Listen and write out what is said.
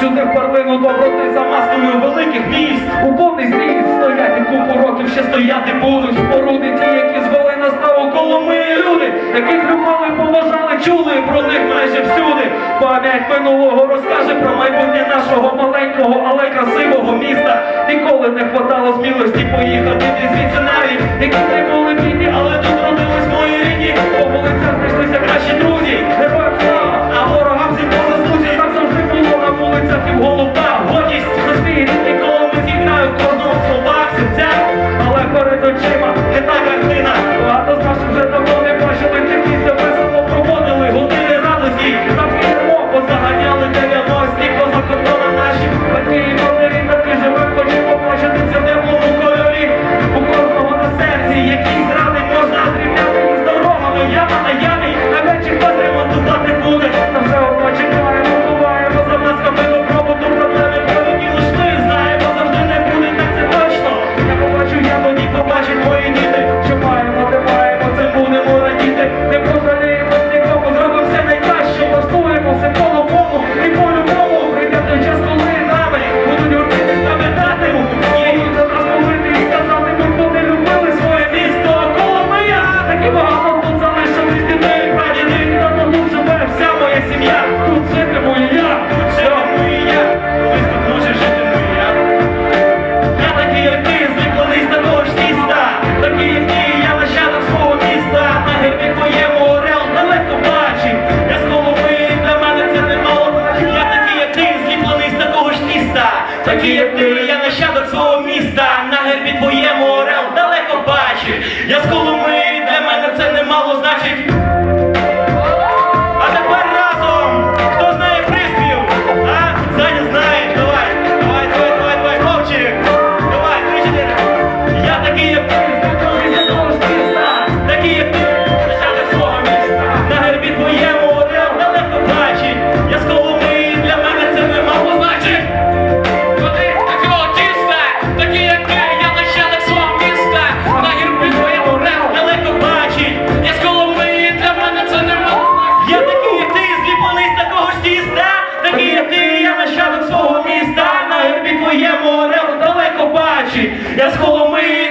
Сюди в доброти за маскою великих міст. У повний зрій стоять і купу років ще стояти будуть. Споруди ті, які звели нас на около ми люди, таких любили, поважали, чули про них майже всюди. Пам'ять минулого розкаже про майбутнє нашого маленького, але красивого міста. Ніколи не хватало смілості поїхати. Звідси навіть які не були. Дачі, я з Коломи.